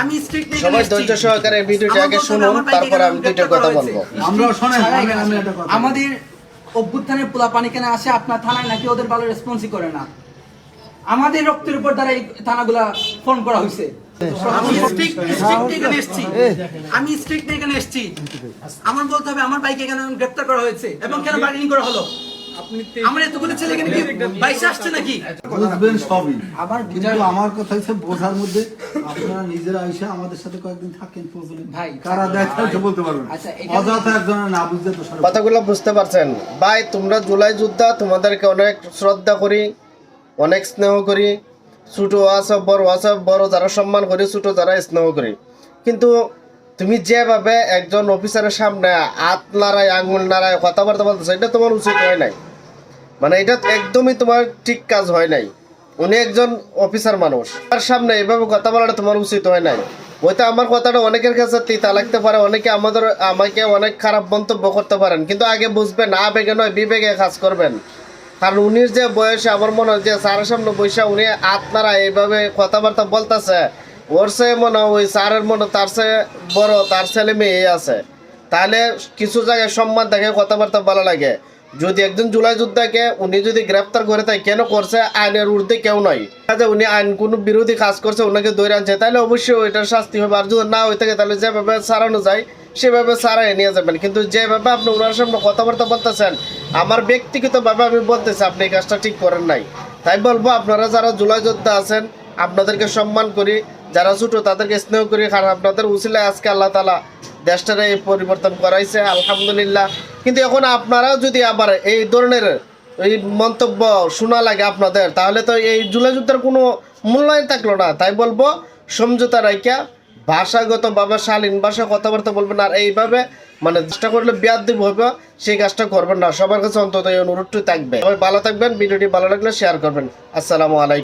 আমি স্ট্রিক্ট সবাই ধৈর্য সহকারে ভিডিওটা আগে শুনুন তারপর আমি দুইটা কথা বলব। আমরা শোনেন আমি আমি একটা কথা আমাদের অভ্যুত্থানের পোলা পানি কেন আসে? আপনার থানায় নাকি ওদের ভালো রেসপন্সই করে না? আমাদের রক্তের উপর দ্বারা এই থানাগুলা ফোন করা হয়েছে আমি এখানে স্ট্রিক্ট এখানে এসেছি। আমার বলতে হবে আমার বাইকে কেন গ্রেপ্তার করা হয়েছে? এবং কেন বার্গেনিং করা হলো? আমার এতগুলো ছেলে এখানে কি বাইশে আসছে নাকি? বুঝবেন সবই। আবার কিন্তু আমার কথা হচ্ছে বোঝার মধ্যে আপনারা নিজেরা এসে আমাদের সাথে কয়েকদিন থাকেন প্রয়োজনে ভাই, কারা দেখে হয়তো বলতে পারবেন আচ্ছা, অযথা একজনের না বুঝতে তো কথাগুলো বুঝতে পারছেন। ভাই তোমরা জুলাই যোদ্ধা তোমাদেরকে অনেক শ্রদ্ধা করি অনেক স্নেহ করি। ছোট আছে বড় আছে বড় যারা সম্মান করি ছোট যারা স্নেহ করি। কিন্তু তুমি যেভাবে একজন অফিসারের সামনে হাত নাড়ায়, আঙুল নাড়ায়, কথাবার্তা বলতেছো, এটা তোমার উচিত হয় নাই। মানে এটা একদমই তোমার ঠিক কাজ হয় নাই। উনি একজন অফিসার মানুষ। তার সামনে এভাবে কথা বলাটা তোমার উচিত হয় নাই। হয়তো আমার কথাটা অনেকের কাছে তিতা লাগতে পারে, অনেকে আমাদের, আমাকে অনেক খারাপ মন্তব্য করতে পারেন, কিন্তু আগে বুঝবেন, আবেগে নয়, বিবেকে কাজ করবেন। কারণ উনির যে বয়সে, আমার মনে হয় যে স্যারের সামনে বৈশা উনি আপনারা এইভাবে কথাবার্তা বলতেছে। ওর সে মনে ওই স্যারের মনে তার সে বড়, তার ছেলে মেয়ে আছে। তাহলে কিছু জায়গায় সম্মান দেখে কথাবার্তা ভালো লাগে। যদি একজন জুলাই যোদ্ধাকে উনি যদি গ্রেপ্তার করে তাই কেন করছে? আইনের ঊর্ধ্বে কেউ নয় কাজে উনি আইন কোনো বিরোধী কাজ করছে ওনাকে দৌড়ে আনছে তাহলে অবশ্যই ওইটার শাস্তি হবে। আর যদি না হয়ে থাকে, তাহলে যেভাবে সারানো যায়, সেভাবে সারাই নিয়ে যাবেন। কিন্তু যেভাবে আপনি ওনার সামনে কথাবার্তা বলতেছেন, আমার ব্যক্তিগতভাবে আমি বলতেছি, আপনি এই কাজটা ঠিক করেন নাই। তাই বলব, আপনারা যারা জুলাই যোদ্ধা আছেন আপনাদেরকে সম্মান করি, যারা ছোট তাদেরকে স্নেহ করি, কারণ আপনাদের উচিলায় আজকে আল্লাহ তালা দেশটারে এই পরিবর্তন করাইছে, আলহামদুলিল্লাহ। কিন্তু এখন আপনারাও যদি আবার এই ধরনের এই মন্তব্য শোনা লাগে আপনাদের, তাহলে তো এই যুদ্ধের কোনো মূল্যায়ন থাকল না। তাই বলব, সমঝোতা রাইকা ভাষাগতভাবে শালীন ভাষা কথাবার্তা বলবেন আর এইভাবে মানে চেষ্টা করলে বিয়াদ দিব হবে, সেই কাজটা করবেন না। সবার কাছে অন্তত এই অনুরোধটি থাকবে। সবাই ভালো থাকবেন, ভিডিওটি ভালো লাগলে শেয়ার করবেন। আসসালামু আলাইকুম।